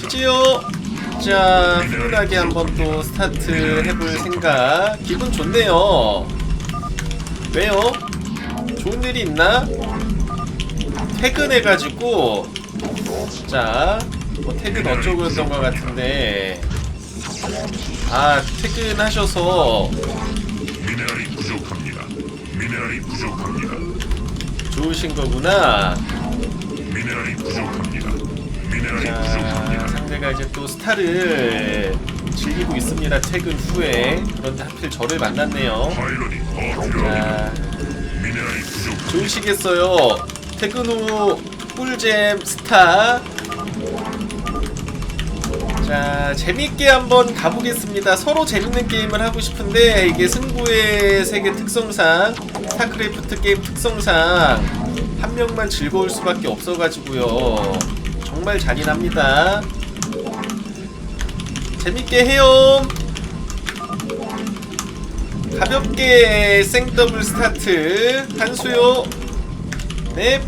지지요. 자, 훈훈하게 한번 또 스타트 해볼 생각. 기분 좋네요. 왜요? 좋은 일이 있나? 퇴근해가지고 자, 뭐 퇴근 어쩌고였던 것 같은데 아, 퇴근하셔서 미네랄이 부족합니다. 미네랄이 부족합니다. 좋으신 거구나. 미네랄이 부족합니다. 미네랄이 자, 부족합니다. 상대가 이제 또 스타를 즐기고 있습니다. 퇴근 후에. 그런데 하필 저를 만났네요. 파일럿이 더 필요합니다. 자, 미네랄이 부족. 좋으시겠어요. 퇴근 후 꿀잼 스타. 자, 재밌게 한번 가보겠습니다. 서로 재밌는 게임을 하고 싶은데 이게 승부의 세계 특성상 스타크래프트 게임 특성상 한 명만 즐거울 수밖에 없어가지고요. 정말 잔인합니다. 재밌게 해요. 가볍게 생더블 스타트 한수요. 네.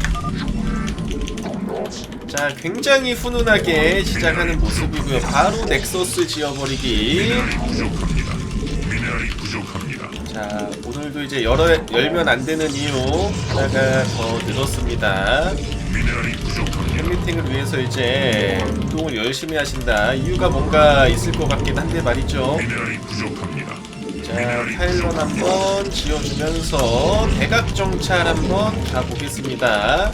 자, 굉장히 훈훈하게 시작하는 모습이고요. 바로 넥서스 지어버리기. 자, 오늘도 이제 열어, 열면 안 되는 이유 하나가 더 늘었습니다. 팬미팅을 위해서 이제 운동을 열심히 하신다. 이유가 뭔가 있을 것 같긴 한데 말이죠. 자, 파일럿 한번 지어주면서 대각 정찰 한번 가보겠습니다.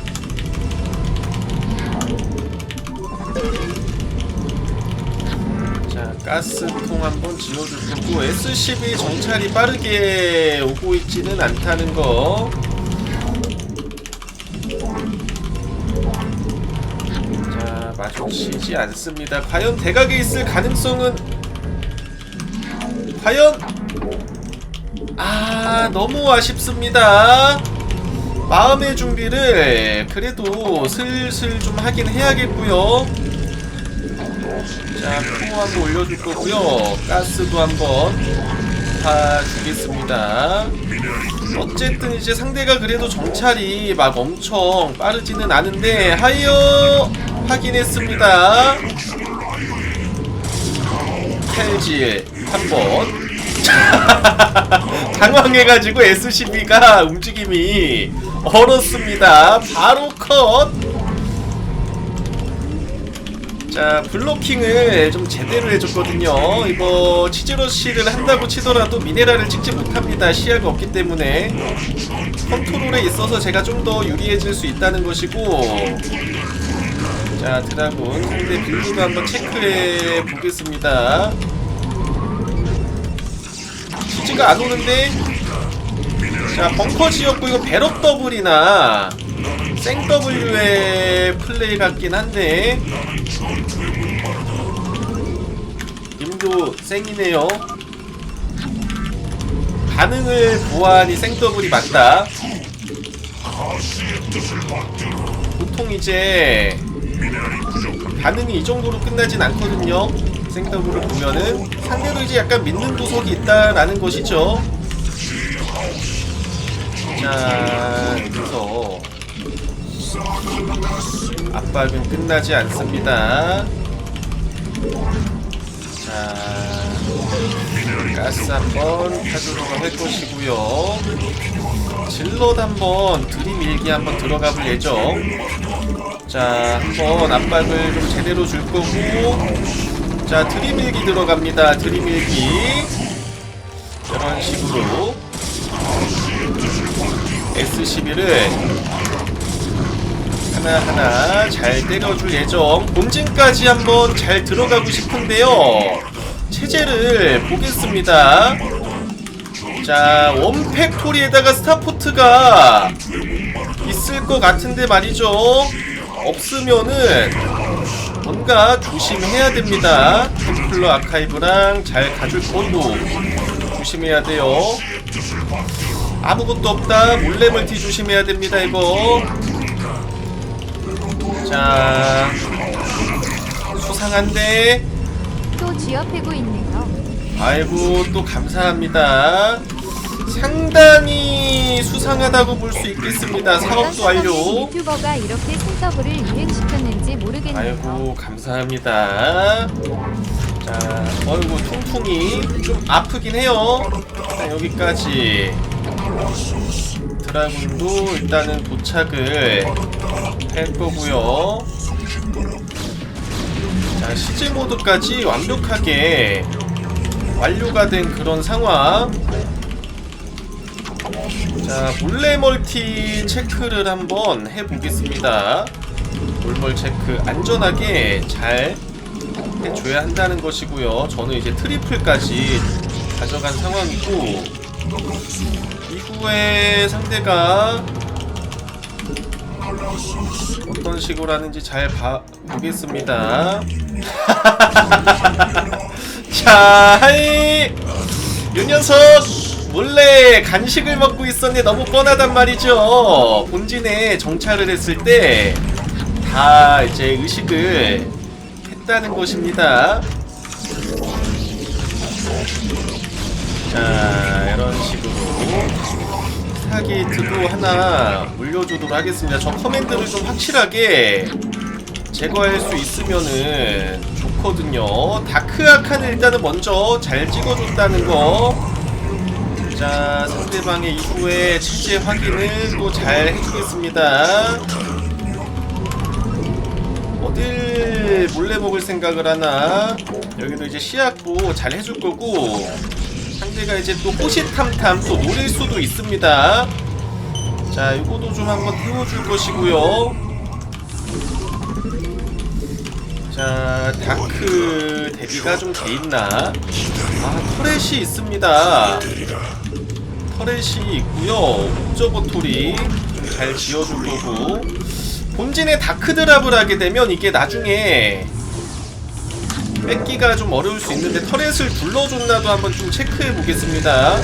가스통 한번 지어줄 거고 S12 정찰이 빠르게 오고 있지는 않다는 거. 자, 마주치지 않습니다. 과연 대각에 있을 가능성은 과연 아 너무 아쉽습니다 마음의 준비를 그래도 슬슬 좀 하긴 해야겠고요 자 코어 한번 올려줄 거고요 가스도 한번 미네랄이 부족. 어쨌든 이제 상대가 그래도 정찰이 막 엄청 빠르지는 않은데 하이어 확인했습니다 켈지 한번 당황해가지고 SCB가 움직임이 얼었습니다. 바로 컷. 자 블로킹을 좀 제대로 해줬거든요. 이거 치즈러시를 한다고 치더라도 미네랄을 찍지 못합니다. 시야가 없기 때문에 컨트롤에 있어서 제가 좀 더 유리해질 수 있다는 것이고 자 드라군 상대 빌드도 한번 체크해 보겠습니다. 치즈가 안 오는데 자 벙커 지었고 이거 배럭 더블이나 생 W의 플레이 같긴 한데 님도 생이네요 반응을 보아하니 생 더블이 맞다 보통 이제. 반응이 이 정도로 끝나진 않거든요. 생더블을 보면은 상대도 이제 약간 믿는 구석이 있다라는 것이죠. 자, 여기서 압박은 끝나지 않습니다. 자, 가스 한번 파주로가 할 것이고요. 질럿 한번 들이밀기 한번 들어가 볼 예정. 자, 한번 압박을 좀 제대로 줄 거고. 자, 들이밀기 들어갑니다. 들이밀기. 이런 식으로. S11을 하나하나 잘 때려줄 예정. 본진까지 한번 잘 들어가고 싶은데요. 체제를 보겠습니다. 자, 원팩토리에다가 스타포트가 있을 것 같은데 말이죠. 없으면은 뭔가 조심해야 됩니다. 템플러 아카이브랑 잘 가줄 거고 조심해야 돼요. 아무것도 없다. 몰래 멀티 조심해야 됩니다. 이거. 자, 수상한데. 또 쥐어패고 있네요. 아이고 또 감사합니다. 상당히 수상하다고 볼 수 있겠습니다. 사업도 완료. 유튜버가 이렇게 센서브를 유행시켰는지 모르겠네요. 아이고 감사합니다. 자, 어이구 퉁퉁이 좀 아프긴 해요. 일단 여기까지 드라군도 일단은 도착을 할 거고요. 자, 시즈 모드까지 완벽하게 완료가 된 그런 상황. 자, 몰래 멀티 체크를 한번 해보겠습니다. 몰몰 체크 안전하게 잘 해줘야 한다는 것이고요. 저는 이제 트리플까지 가져간 상황이고 이후에 상대가 어떤 식으로 하는지 잘 봐, 보겠습니다. 자, 하이! 요 녀석! 몰래 간식을 먹고 있었는데 너무 뻔하단 말이죠. 본진에 정찰을 했을 때 다 이제 의식을 했다는 것입니다. 자, 이런 식으로 타깃도 하나 물려주도록 하겠습니다. 저 커맨드를 좀 확실하게 제거할 수 있으면은 좋거든요. 다크아칸을 일단은 먼저 잘 찍어줬다는 거. 자, 상대방의 이후에 체제 확인을 또 잘 해주겠습니다. 어딜 몰래 먹을 생각을 하나? 여기도 이제 시약도 잘 해줄 거고 상대가 이제 또 호시탐탐 또 노릴 수도 있습니다. 자, 이거도 좀 한번 태워줄 것이고요. 자, 다크 대비가 좀 돼 있나? 아, 터렛이 있습니다. 터렛이 있고요. 옵저버토리 좀잘 지어줄 거고. 본진에 다크 드랍을 하게 되면 이게 나중에 뺏기가 좀 어려울 수 있는데 터렛을 둘러줬나도 한번 좀 체크해 보겠습니다.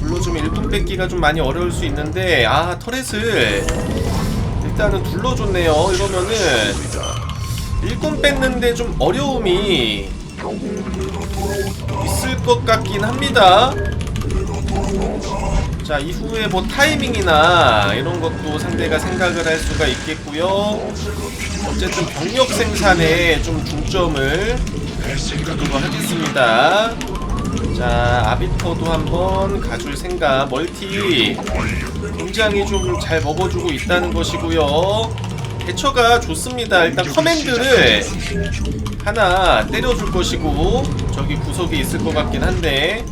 둘러주면 일꾼 뺏기가 좀 많이 어려울 수 있는데 아 터렛을 일단은 둘러줬네요. 이러면은 일꾼 뺏는데 좀 어려움이 있을 것 같긴 합니다. 자 이후에 뭐 타이밍이나 이런 것도 상대가 생각을 할 수가 있겠고요. 어쨌든 병력 생산에 좀 중점을 두도록 하겠습니다. 자 아비터도 한번 가줄 생각 멀티 굉장히 좀 잘 먹어주고 있다는 것이고요. 대처가 좋습니다. 일단 커맨드를 하나 때려줄 것이고 저기 구석에 있을 것 같긴 한데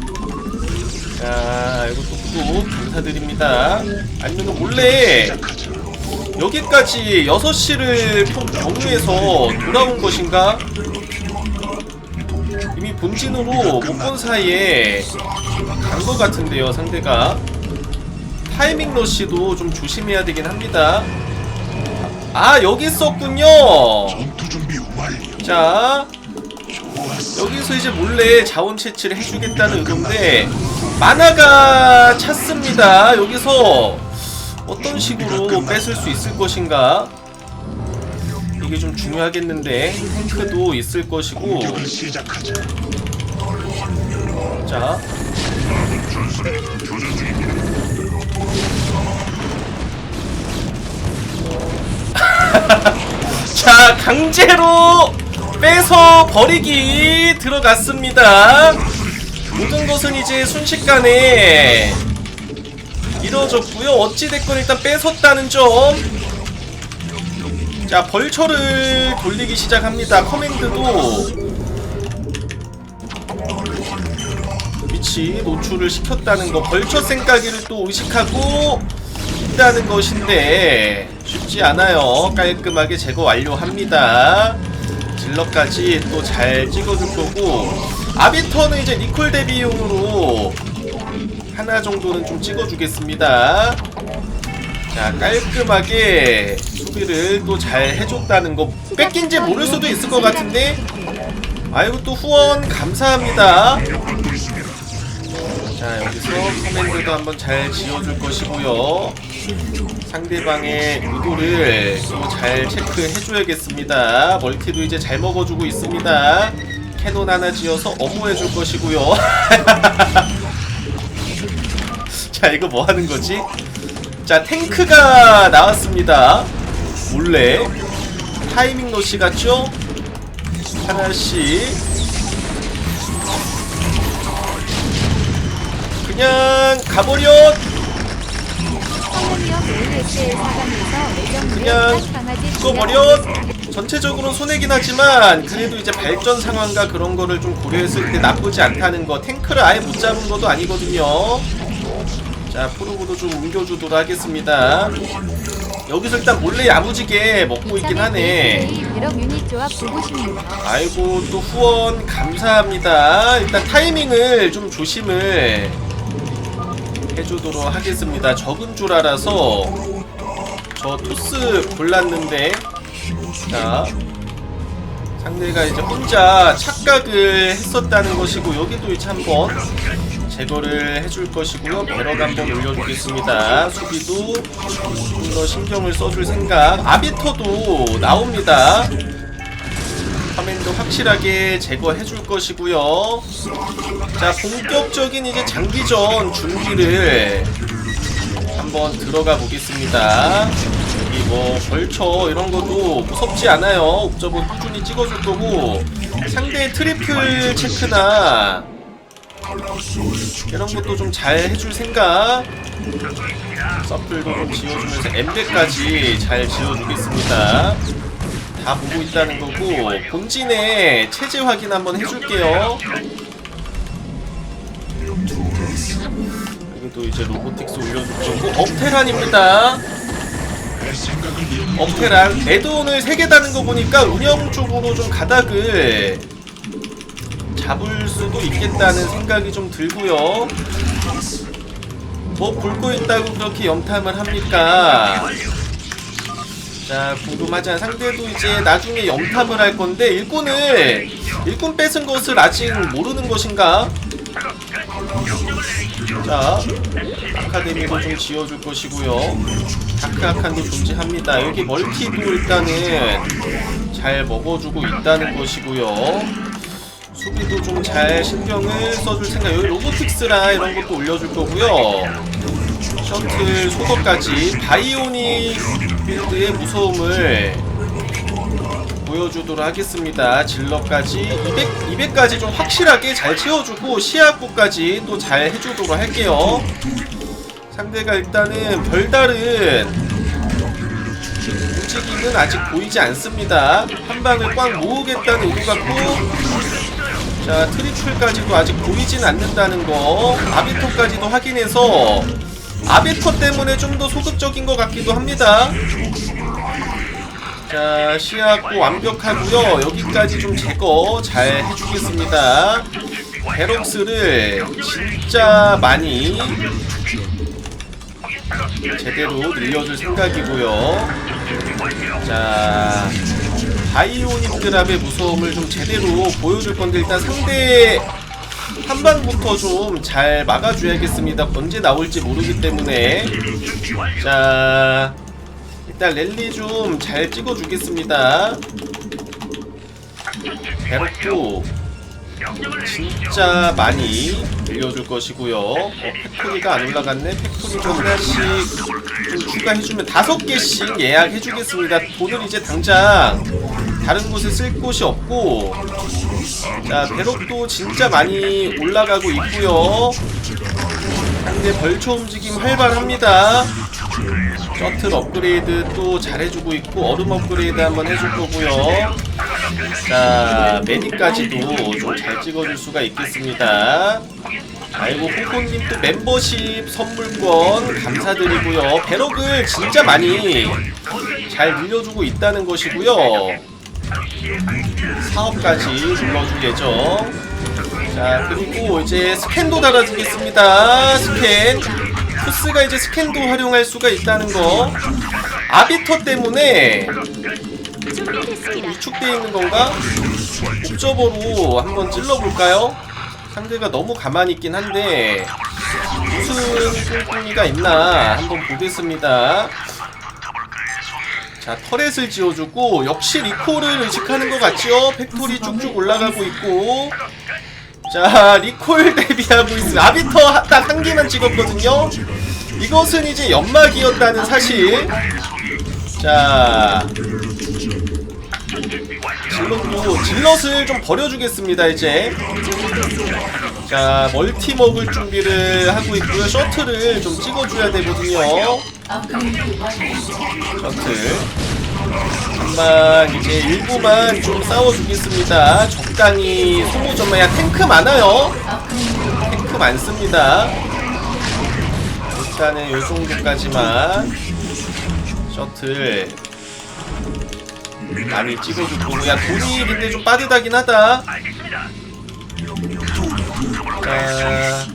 자 이것도 구독 감사드립니다. 아니면 몰래 여기까지 6시를 경유해서 돌아온 것인가? 이미 본진으로 못 본 사이에 간 것 같은데요 상대가 타이밍 러시도 좀 조심해야 되긴 합니다 아 여기 있었군요. 자 여기서 이제 몰래 자원 채취를 해주겠다는 의도인데 만화가 찼습니다 여기서 어떤 식으로 뺏을 수 있을 것인가 이게 좀 중요하겠는데 탱크도 있을 것이고. 자 자, 강제로 빼서 버리기 들어갔습니다. 모든 것은 이제 순식간에 이루어졌고요. 어찌됐건 일단 뺏었다는 점. 자, 벌처를 돌리기 시작합니다. 커맨드도 위치 노출을 시켰다는 거 벌처 생각기를 또 의식하고 있다는 것인데 쉽지 않아요 깔끔하게 제거 완료합니다 질러까지 또 잘 찍어줄 거고 아비터는 이제 니콜 대비용으로 하나 정도는 좀 찍어주겠습니다. 자 깔끔하게 수비를 또 잘 해줬다는 거 뺏긴지 모를 수도 있을 것 같은데. 아이고 또 후원 감사합니다. 자 여기서 커맨드도 한번 잘 지어줄 것이고요. 상대방의 의도를 또 잘 체크해줘야겠습니다. 멀티도 이제 잘 먹어주고 있습니다 캐논 하나 지어서 어무해 줄 것이고요. 자, 이거 뭐 하는 거지? 자, 탱크가 나왔습니다. 몰래 타이밍 노시 같죠? 하나씩 그냥 가버려 성공력 ASL 4강에서 그냥 죽어버려 전체적으로 손해긴 하지만 그래도 이제 발전 상황과 그런 거를 좀 고려했을 때 나쁘지 않다는 거 탱크를 아예 못 잡은 것도 아니거든요 자 프로브도 좀 옮겨주도록 하겠습니다 여기서 일단 몰래 야무지게 먹고 있긴 하네. 아이고 또 후원 감사합니다. 일단 타이밍을 좀 조심을 해주도록 하겠습니다. 적은 줄 알아서 저 토스 골랐는데 자 상대가 이제 혼자 착각을 했었다는 것이고 여기도 이제 한번 제거를 해줄 것이고요. 배럭 한번 올려주겠습니다. 수비도 좀 더 신경을 써줄 생각. 아비터도 나옵니다. 화면도 확실하게 제거해줄 것이고요. 자, 본격적인 이제 장기전 준비를 한번 들어가 보겠습니다. 뭐 벌처 이런 것도 무섭지 않아요. 옵저버 꾸준히 찍어줄 거고 상대의 트리플 체크나 이런 것도 좀 잘 해줄 생각. 서플도 좀 지어주면서 엠베까지 잘 지어주겠습니다. 다 보고 있다는 거고 본진의 체제 확인 한번 해줄게요. 여기도 이제 로보틱스 올려줄 거고 업테란입니다. 업테란 에드온을 3개 다는 거 보니까 운영 쪽으로 좀 가닥을 잡을 수도 있겠다는 생각이 좀 들고요. 뭐 붉고 있다고 그렇게 염탐을 합니까? 자 궁금하지 않은 상대도 이제 나중에 염탐을 할 건데 일꾼을 일꾼 뺏은 것을 아직 모르는 것인가? 자 아카데미도 좀 지어줄 것이고요. 다크 아칸도 존재합니다. 여기 멀티도 일단은 잘 먹어주고 있다는 것이고요. 수비도 좀 잘 신경을 써줄 생각 여기 로보틱스라 이런 것도 올려줄 거고요. 셔틀 소거까지 바이오닉 빌드의 무서움을 보여주도록 하겠습니다. 질러까지 200, 200까지 좀 확실하게 잘 채워주고 시야구까지 또 잘 해주도록 할게요. 상대가 일단은 별다른 움직임은 아직 보이지 않습니다. 한 방을 꽉 모으겠다는 의도 같고 자 트리플까지도 아직 보이진 않는다는 거 아비토까지도 확인해서 아비토 때문에 좀 더 소극적인 것 같기도 합니다. 자, 시야고 완벽하고요. 여기까지 좀 제거 잘 해주겠습니다. 베럭스를 진짜 많이 제대로 늘려줄 생각이고요. 자, 바이오닉 드랍의 무서움을 좀 제대로 보여줄 건데 일단 상대 한 방부터 좀 잘 막아줘야겠습니다. 언제 나올지 모르기 때문에 자 일단 랠리 좀 잘 찍어주겠습니다. 베럭도 진짜 많이 늘려줄 것이고요. 어, 팩토리가 안 올라갔네. 팩토리도 하나씩 좀 추가해주면 다섯 개씩 예약해주겠습니다. 돈을 이제 당장 다른 곳에 쓸 곳이 없고 자 배럭도 진짜 많이 올라가고 있고요. 상대 벌초 움직임 활발합니다. 셔틀 업그레이드 또 잘해주고 있고 얼음 업그레이드 한번 해줄 거고요. 자 매니까지도 좀 잘 찍어줄 수가 있겠습니다. 아이고 홍콩님 또 멤버십 선물권 감사드리고요. 배럭을 진짜 많이 잘 늘려주고 있다는 것이고요. 사업까지 눌러줄 예정. 자 그리고 이제 스캔도 달아주겠습니다. 스캔. 토스가 이제 스캔도 활용할 수가 있다는 거. 아비터 때문에 위축되어 있는 건가? 옵저버로 한번 찔러볼까요? 상대가 너무 가만히 있긴 한데 무슨 꿍꿍이가 있나 한번 보겠습니다. 자 터렛을 지어주고 역시 리콜을 의식하는 것 같죠? 팩토리 쭉쭉 올라가고 있고 자 리콜 대비하고 있습니다 아비터 딱한 개만 찍었거든요. 이것은 이제 연막이었다는 사실. 자 질럿도 질럿을 좀 버려주겠습니다 이제. 자 멀티 먹을 준비를 하고 있고요. 셔틀을 좀 찍어줘야 되거든요. 셔틀 잠만 이제 일부만 좀 싸워주겠습니다. 적당히 소모전만 야 탱크 많아요. 탱크 많습니다. 일단은 요 정도까지만 셔틀 많이 찍어주고 야 돈이 근데 좀 빠듯하긴 하다. 자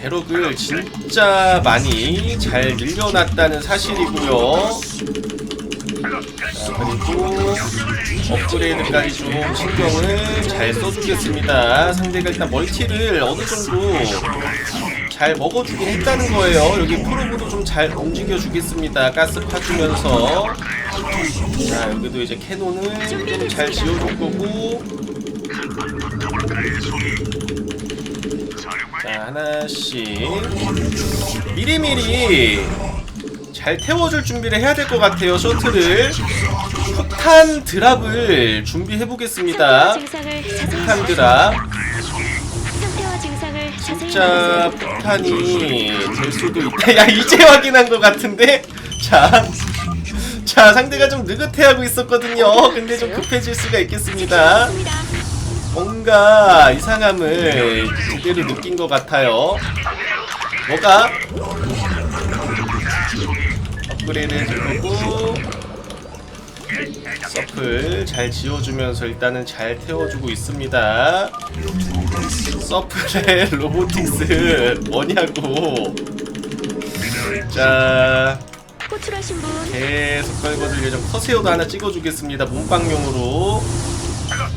배럭을 진짜 많이 잘 늘려놨다는 사실이고요. 자 그리고 업그레이드까지 좀 신경을 잘 써주겠습니다. 상대가 일단 멀티를 어느 정도 잘 먹어주긴 했다는 거예요. 여기 프로브도 좀 잘 움직여주겠습니다. 가스 파주면서. 자 여기도 이제 캐논을 좀 잘 지어줄 거고 자 하나씩 미리미리 잘 태워줄 준비를 해야 될 것 같아요 셔틀을 폭탄 드랍을 준비해 보겠습니다 폭탄 드랍 진짜. 폭탄이 될 수도 있다. 야 이제 확인한 것 같은데. 자, 자 상대가 좀 느긋해하고 있었거든요. 근데 좀 급해질 수가 있겠습니다. 뭔가 이상함을 제대로 느낀 것 같아요. 뭐가? 업그레이드 해줄 거고 서플 잘 지어주면서 일단은 잘 태워주고 있습니다. 서플의 로보틱스 뭐냐고. 자 계속 떨궈줄 예정. 커세오도 하나 찍어주겠습니다. 몸빵용으로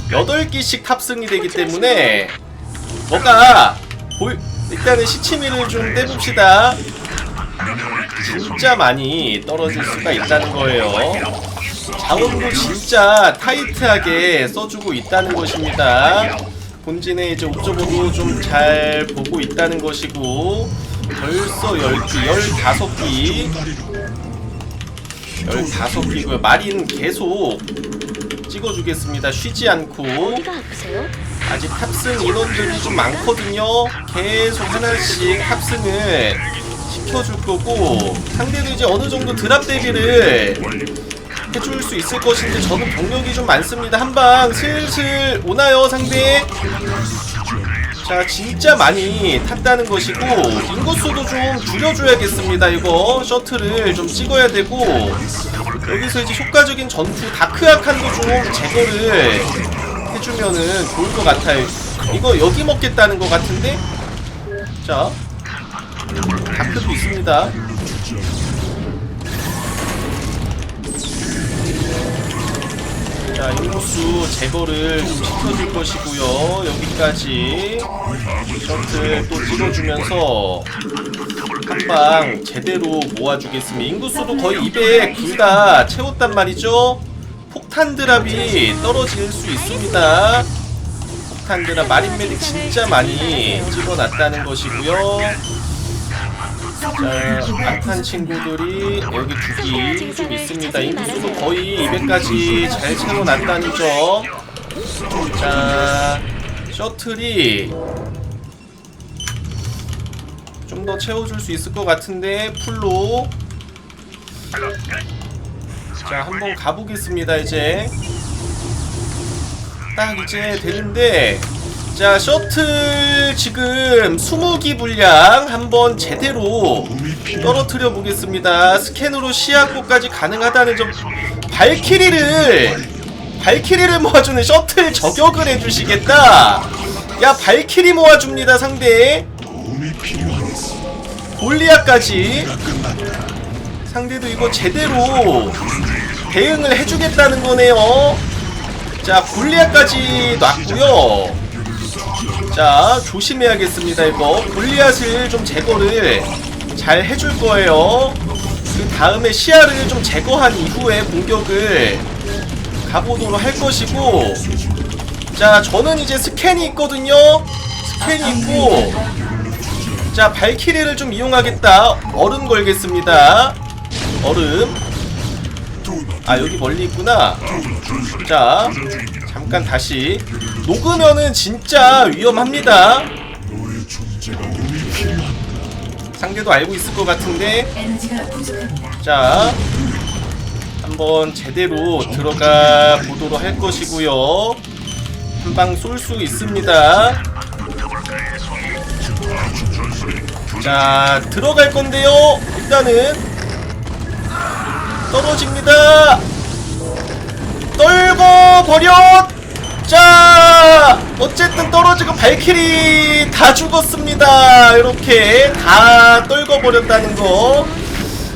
8기씩 탑승이 되기 때문에 뭐가 보이 일단은 시치미를 좀 떼봅시다. 진짜 많이 떨어질 수가 있다는 거예요. 자원도 진짜 타이트하게 써주고 있다는 것입니다. 본진에 이제 옵저버도 좀 잘 보고 있다는 것이고 벌써 10기, 15기 15기고요. 마린 계속 찍어주겠습니다. 쉬지 않고 어디가 아프세요? 아직 탑승 인원들이 좀 많거든요. 계속 하나씩 탑승을 시켜줄 거고 상대도 이제 어느 정도 드랍 대비를 해줄 수 있을 것인데 저는 병력이 좀 많습니다. 한 방 슬슬 오나요 상대? 자 진짜 많이 탔다는 것이고 인구수도 좀 줄여줘야겠습니다. 이거 셔틀을 좀 찍어야 되고 여기서 이제 효과적인 전투 다크아칸도 좀 제거를 해주면은 좋을 것 같아요. 이거 여기 먹겠다는 것 같은데? 자, 다크도 있습니다. 자, 인구수 제거를 좀 시켜줄 것이고요. 여기까지 셔틀 또 찍어주면서 한방 제대로 모아주겠습니다. 인구수도 거의 200 둘 다 채웠단 말이죠. 폭탄 드랍이 떨어질 수 있습니다. 폭탄 드랍 마린 메딕 진짜 많이 찍어놨다는 것이고요. 자, 악한 친구들이 여기 두기 좀 있습니다. 인구수도 거의 200까지 잘 채워놨다는 점. 자, 셔틀이 좀 더 채워줄 수 있을 것 같은데 풀로. 자 한번 가보겠습니다 이제. 딱 이제 되는데 자 셔틀 지금 20기 분량 한번 제대로 떨어뜨려 보겠습니다. 스캔으로 시야고까지 가능하다는 점. 발키리를 발키리를 모아주는 셔틀 저격을 해주시겠다. 야 발키리 모아줍니다 상대. 골리아까지. 상대도 이거 제대로 대응을 해주겠다는 거네요. 자, 골리앗까지 놨고요. 자, 조심해야겠습니다, 이거. 골리앗을 좀 제거를 잘 해줄 거예요. 그 다음에 시야를 좀 제거한 이후에 공격을 가보도록 할 것이고 자 저는 이제 스캔이 있거든요 스캔이 있고 자 발키리를 좀 이용하겠다. 얼음 걸겠습니다. 얼음. 아 여기 멀리 있구나. 자 잠깐 다시. 녹으면은 진짜 위험합니다. 상대도 알고 있을 것 같은데. 자 한번 제대로 들어가 보도록 할 것이고요. 한 방 쏠 수 있습니다 자 들어갈 건데요. 일단은 떨어집니다. 떨고 버려! 자 어쨌든 떨어지고 발키리 다 죽었습니다. 이렇게 다 떨궈 버렸다는 거.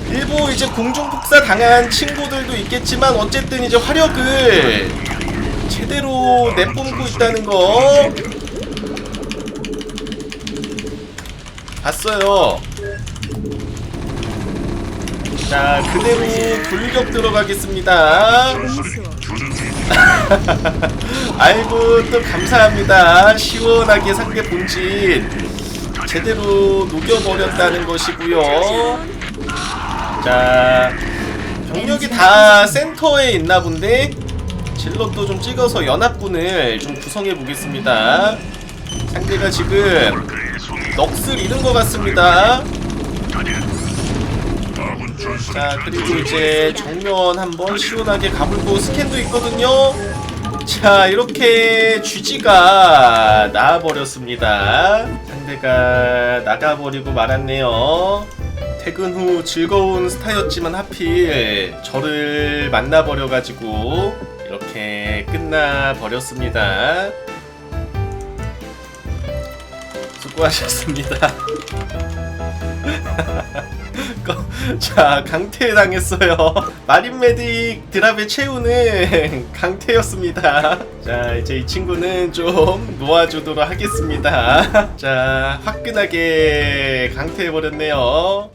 일부 이제 공중 폭사 당한 친구들도 있겠지만 어쨌든 이제 화력을 제대로 내뿜고 있다는 거 봤어요. 자 그대로 돌격 들어가겠습니다. 아이고 또 감사합니다. 시원하게 상대 본진 제대로 녹여버렸다는 것이고요. 자 병력이 다 센터에 있나 본데 질럿도 좀 찍어서 연합군을 좀 구성해 보겠습니다. 상대가 지금 넋을 잃은 것 같습니다. 자 그리고 이제 정면 한번 시원하게 가불고 스캔도 있거든요. 자 이렇게 GG가 나와버렸습니다. 상대가 나가버리고 말았네요. 퇴근 후 즐거운 스타였지만 하필 저를 만나버려가지고 이렇게 끝나버렸습니다. 수고하셨습니다. 거- 자 강퇴 당했어요. 마린 메딕 드랍에 채우는 강퇴였습니다. 자 이제 이 친구는 좀 놓아주도록 하겠습니다. 자 화끈하게 강퇴해버렸네요.